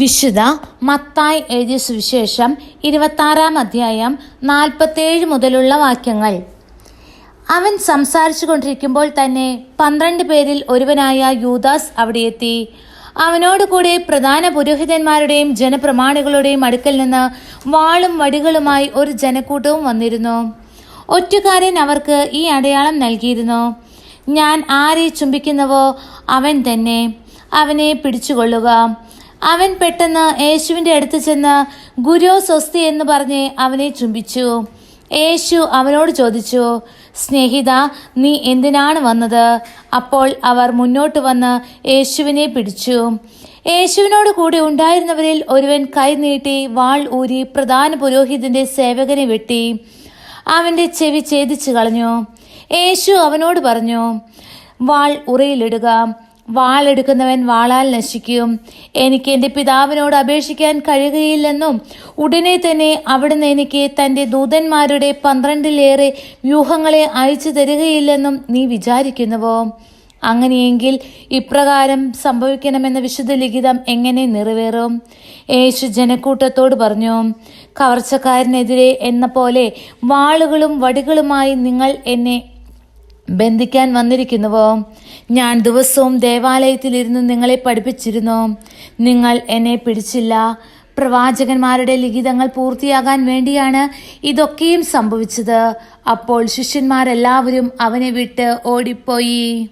വിശുദ്ധ മത്തായി എഴുതിയ സുവിശേഷം ഇരുപത്താറാം അധ്യായം നാൽപ്പത്തേഴ് മുതലുള്ള വാക്യങ്ങൾ. അവൻ സംസാരിച്ചു കൊണ്ടിരിക്കുമ്പോൾ തന്നെ പന്ത്രണ്ട് പേരിൽ ഒരുവനായ യൂദാസ് അവിടെ എത്തി. അവനോട് കൂടെ പ്രധാന പുരോഹിതന്മാരുടെയും ജനപ്രമാണികളുടെയും അടുക്കൽ നിന്ന് വാളും വടികളുമായി ഒരു ജനക്കൂട്ടവും വന്നിരുന്നു. ഒറ്റുകാരൻ അവർക്ക് ഈ അടയാളം നൽകിയിരുന്നു. ഞാൻ ആരെ ചുംബിക്കുന്നുവോ? അവൻ തന്നെ. അവനെ പിടിച്ചുകൊള്ളുക. അവൻ പെട്ടെന്ന് യേശുവിന്റെ അടുത്ത് ചെന്ന് ഗുരു സ്വസ്തി എന്ന് പറഞ്ഞ് അവനെ ചുംബിച്ചു. യേശു അവനോട് ചോദിച്ചു സ്നേഹിത നീ എന്തിനാണ് വന്നത്? അപ്പോൾ അവർ മുന്നോട്ട് വന്ന് യേശുവിനെ പിടിച്ചു. യേശുവിനോട് കൂടെ ഉണ്ടായിരുന്നവരിൽ ഒരുവൻ കൈ നീട്ടി വാൾ ഊരി പ്രധാന പുരോഹിതന്റെ സേവകനെ വെട്ടി. അവന്റെ ചെവി ഛേദിച്ചു കളഞ്ഞു. യേശു അവനോട് പറഞ്ഞു വാൾ ഉറയിലിടുക. വാളെടുക്കുന്നവൻ വാളാൽ നശിക്കും. എനിക്ക് എന്റെ പിതാവിനോട് അപേക്ഷിക്കാൻ കഴിയുകയില്ലെന്നും ഉടനെ തന്നെ അവിടുന്ന് എനിക്ക് തന്റെ ദൂതന്മാരുടെ പന്ത്രണ്ടിലേറെ വ്യൂഹങ്ങളെ അയച്ചു തരികയില്ലെന്നും നീ വിചാരിക്കുന്നുവോ? അങ്ങനെയെങ്കിൽ ഇപ്രകാരം സംഭവിക്കണമെന്ന വിശുദ്ധ ലിഖിതം എങ്ങനെ നിറവേറും? യേശു ജനക്കൂട്ടത്തോട് പറഞ്ഞു കവർച്ചക്കാരനെതിരെ എന്ന പോലെ വാളുകളും വടികളുമായി നിങ്ങൾ എന്നെ ബന്ധിക്കാൻ വന്നിരിക്കുന്നുവോ? ഞാൻ ദിവസവും ദേവാലയത്തിലിരുന്ന് നിങ്ങളെ പഠിപ്പിച്ചിരുന്നു. നിങ്ങൾ എന്നെ പിടിച്ചില്ല. പ്രവാചകന്മാരുടെ ലിഖിതങ്ങൾ പൂർത്തിയാകാൻ വേണ്ടിയാണ് ഇതൊക്കെയും സംഭവിച്ചത്. അപ്പോൾ ശിഷ്യന്മാരെല്ലാവരും അവനെ വിട്ട് ഓടിപ്പോയി.